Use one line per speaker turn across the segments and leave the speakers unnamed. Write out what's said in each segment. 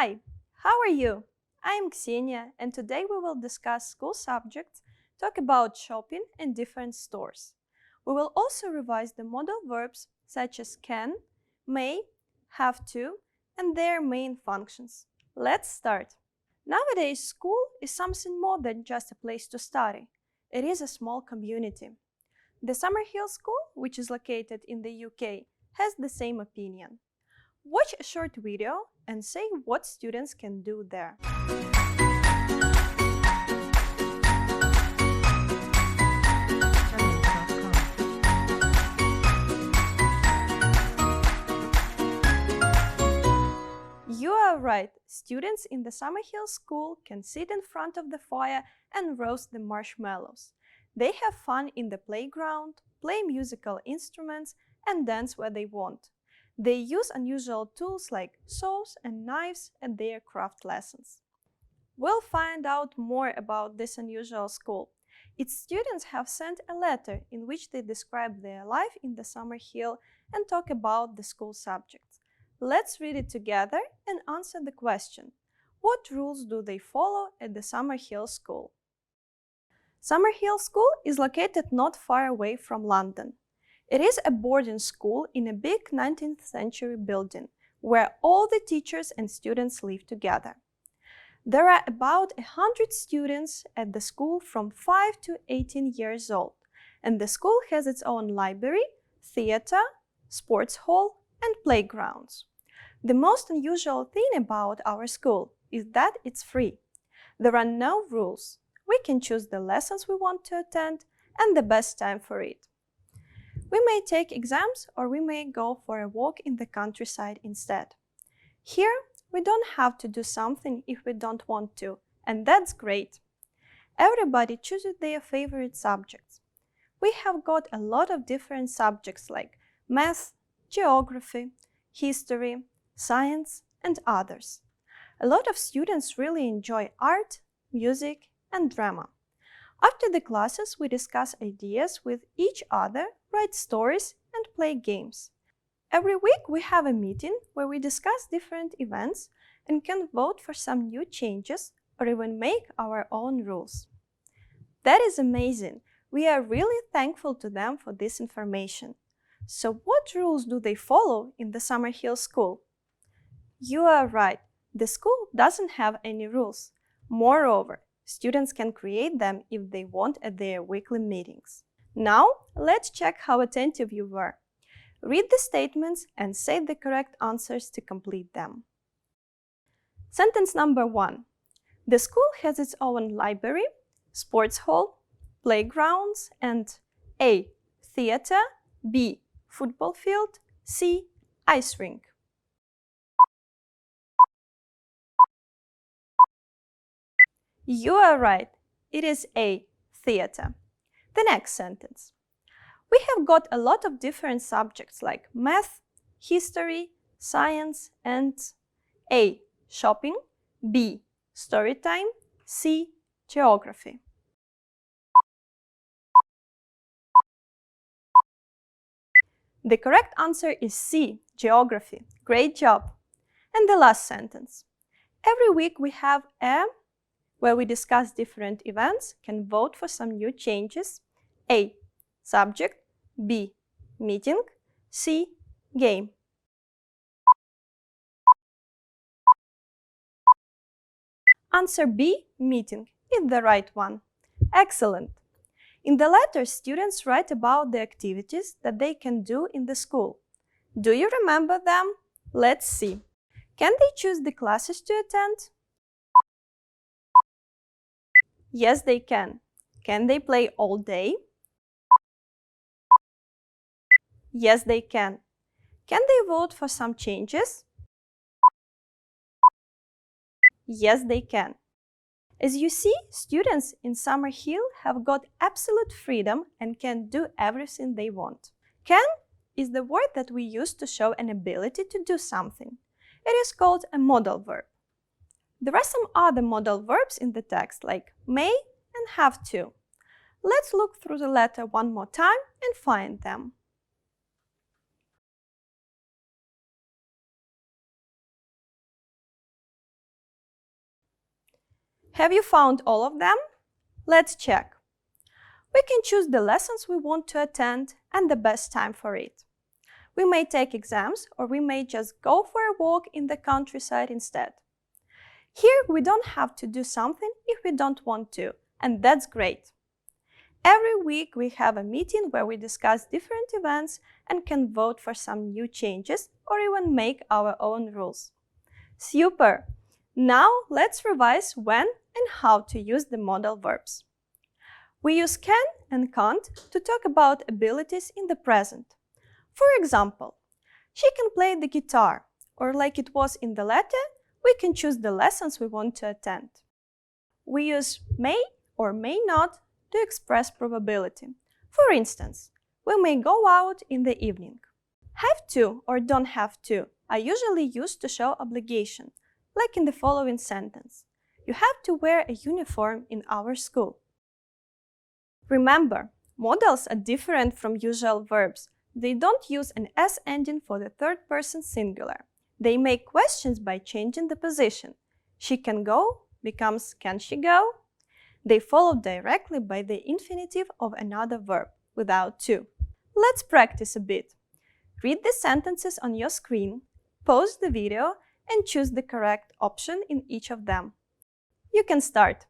Hi, how are you? I'm Ksenia, and today we will discuss school subjects, talk about shopping and different stores. We will also revise the modal verbs such as can, may, have to, and their main functions. Let's start. Nowadays, school is something more than just a place to study. It is a small community. The Summerhill School, which is located in the UK, has the same opinion. Watch a short video and say what students can do there. You are right. Students in the Summerhill School can sit in front of the fire and roast the marshmallows. They have fun in the playground, play musical instruments, and dance where they want. They use unusual tools like saws and knives at their craft lessons. We'll find out more about this unusual school. Its students have sent a letter in which they describe their life in the Summerhill and talk about the school subjects. Let's read it together and answer the question What rules do they follow at the Summerhill School? Summerhill School is located not far away from London. It is a boarding school in a big 19th century building where all the teachers and students live together. There are about 100 students at the school from 5 to 18 years old, and the school has its own library, theater, sports hall, and playgrounds. The most unusual thing about our school is that it's free. There are no rules. We can choose the lessons we want to attend and the best time for it. We may take exams or we may go for a walk in the countryside instead. Here, we don't have to do something if we don't want to, and that's great. Everybody chooses their favorite subjects. We have got a lot of different subjects like math, geography, history, science, and others. A lot of students really enjoy art, music, and drama. After the classes, we discuss ideas with each other, write stories, and play games. Every week, we have a meeting where we discuss different events and can vote for some new changes or even make our own rules. That is amazing. We are really thankful to them for this information. So, what rules do they follow in the Summerhill School? You are right. The school doesn't have any rules. Moreover, Students can create them if they want at their weekly meetings. Now, let's check how attentive you were. Read the statements and say the correct answers to complete them. Sentence number one. The school has its own library, sports hall, playgrounds, and A. Theater, B. Football field, C. Ice rink. You are right. It is a theater. The next sentence. We have got a lot of different subjects like math, history, science, and A. Shopping, B. Story time, C. Geography. The correct answer is C. Geography. Great job. And the last sentence. Every week we have a where we discuss different events, can vote for some new changes. A. Subject. B. Meeting. C. Game. Answer B. Meeting is the right one. Excellent. In the letter, students write about the activities that they can do in the school. Do you remember them? Let's see. Can they choose the classes to attend? Yes, they can. Can they play all day? Yes, they can. Can they vote for some changes? Yes, they can. As you see, students in Summerhill have got absolute freedom and can do everything they want. Can is the word that we use to show an ability to do something. It is called a modal verb. There are some other modal verbs in the text like may and have to. Let's look through the letter one more time and find them. Have you found all of them? Let's check. We can choose the lessons we want to attend and the best time for it. We may take exams or we may just go for a walk in the countryside instead. Here we don't have to do something if we don't want to, and that's great. Every week we have a meeting where we discuss different events and can vote for some new changes or even make our own rules. Super! Now let's revise when and how to use the modal verbs. We use can and can't to talk about abilities in the present. For example, she can play the guitar, or like it was in the letter, we can choose the lessons we want to attend. We use may or may not to express probability. For instance, we may go out in the evening. Have to or don't have to are usually used to show obligation, like in the following sentence. You have to wear a uniform in our school. Remember, models are different from usual verbs. They don't use an S ending for the third person singular. They make questions by changing the position. She can go becomes can she go? They follow directly by the infinitive of another verb, without to. Let's practice a bit. Read the sentences on your screen, pause the video, and choose the correct option in each of them. You can start.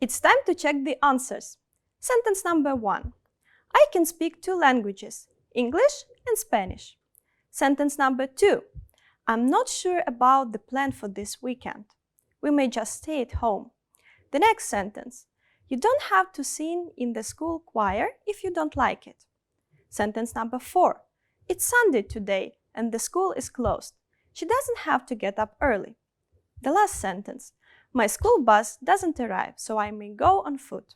It's time to check the answers. Sentence number one. I can speak two languages, English and Spanish. Sentence number two. I'm not sure about the plan for this weekend. We may just stay at home. The next sentence. You don't have to sing in the school choir if you don't like it. Sentence number four. It's Sunday today and the school is closed. She doesn't have to get up early. The last sentence. My school bus doesn't arrive, so I may go on foot.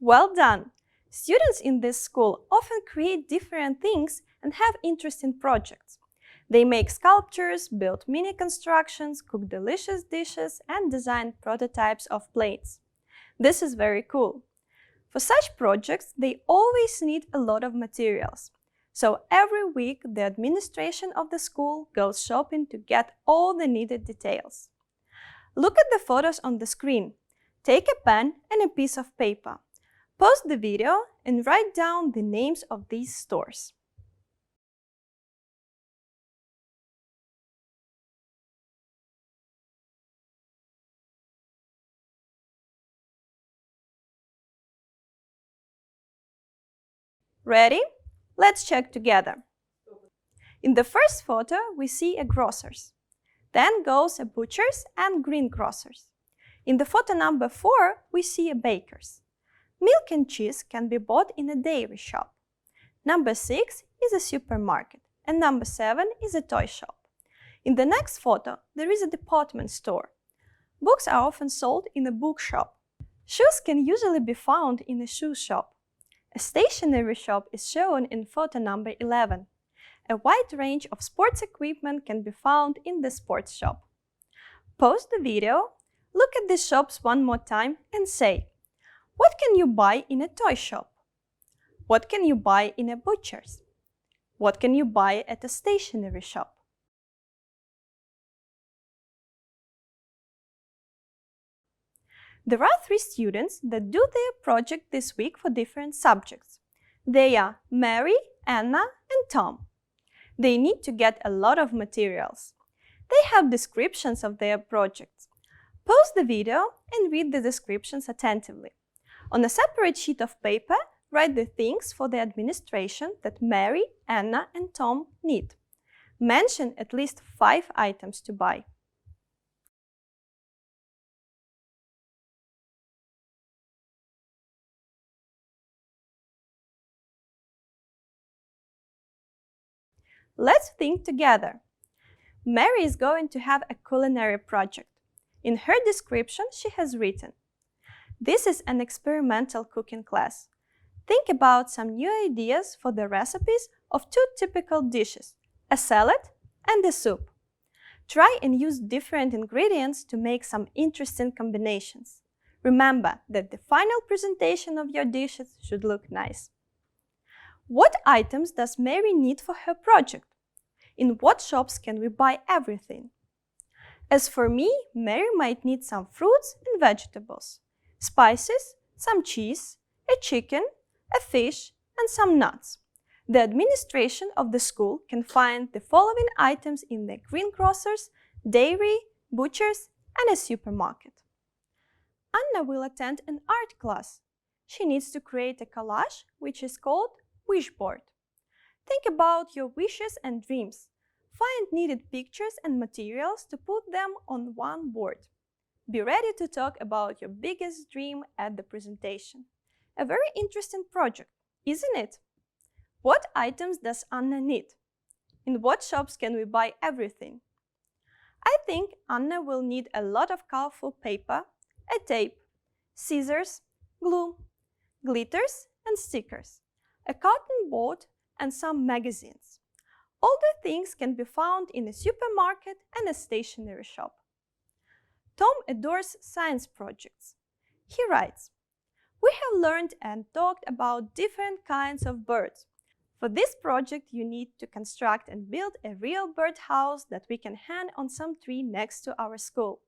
Well done! Students in this school often create different things and have interesting projects. They make sculptures, build mini constructions, cook delicious dishes, and design prototypes of plates. This is very cool. For such projects, they always need a lot of materials. So every week, the administration of the school goes shopping to get all the needed details. Look at the photos on the screen. Take a pen and a piece of paper. Pause the video and write down the names of these stores. Ready? Let's check together. In the first photo, we see a grocer's. Then goes a butcher's and greengrocer's. In the photo number 4, we see a baker's. Milk and cheese can be bought in a dairy shop. Number 6 is a supermarket, and number 7 is a toy shop. In the next photo, there is a department store. Books are often sold in a bookshop. Shoes can usually be found in a shoe shop. A stationery shop is shown in photo number 11. A wide range of sports equipment can be found in the sports shop. Pause the video, look at the shops one more time and say, what can you buy in a toy shop? What can you buy in a butcher's? What can you buy at a stationery shop? There are three students that do their project this week for different subjects. They are Mary, Anna, and Tom. They need to get a lot of materials. They have descriptions of their projects. Pause the video and read the descriptions attentively. On a separate sheet of paper, write the things for the administration that Mary, Anna, and Tom need. Mention at least five items to buy. Let's think together. Mary is going to have a culinary project. In her description, she has written, This is an experimental cooking class. Think about some new ideas for the recipes of two typical dishes, a salad and a soup. Try and use different ingredients to make some interesting combinations. Remember that the final presentation of your dishes should look nice. What items does Mary need for her project? In what shops can we buy everything? As for me, Mary might need some fruits and vegetables, spices, some cheese, a chicken, a fish, and some nuts. The administration of the school can find the following items in the greengrocers, dairy, butchers, and a supermarket. Anna will attend an art class. She needs to create a collage which is called wishboard. Think about your wishes and dreams. Find needed pictures and materials to put them on one board. Be ready to talk about your biggest dream at the presentation. A very interesting project, isn't it? What items does Anna need? In what shops can we buy everything? I think Anna will need a lot of colorful paper, a tape, scissors, glue, glitters and stickers, a cotton board and some magazines. All the things can be found in a supermarket and a stationery shop. Tom adores science projects. He writes, We have learned and talked about different kinds of birds. For this project, you need to construct and build a real birdhouse that we can hang on some tree next to our school.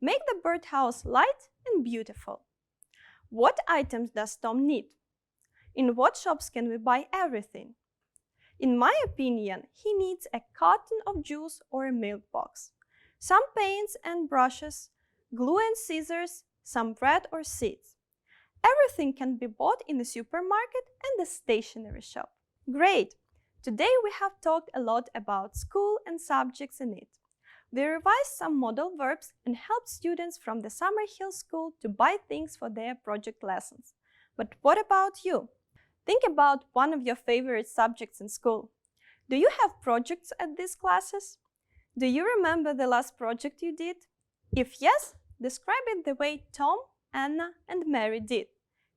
Make the birdhouse light and beautiful. What items does Tom need? In what shops can we buy everything? In my opinion, he needs a carton of juice or a milk box, some paints and brushes, glue and scissors, some bread or seeds. Everything can be bought in the supermarket and the stationery shop. Great! Today we have talked a lot about school and subjects in it. We revised some model verbs and helped students from the Summerhill School to buy things for their project lessons. But what about you? Think about one of your favorite subjects in school. Do you have projects at these classes? Do you remember the last project you did? If yes, describe it the way Tom, Anna, and Mary did.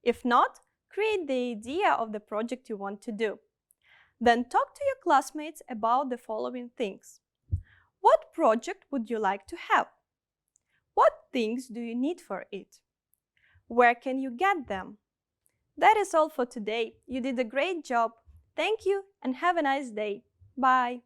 If not, create the idea of the project you want to do. Then talk to your classmates about the following things. What project would you like to have? What things do you need for it? Where can you get them? That is all for today. You did a great job. Thank you and have a nice day. Bye.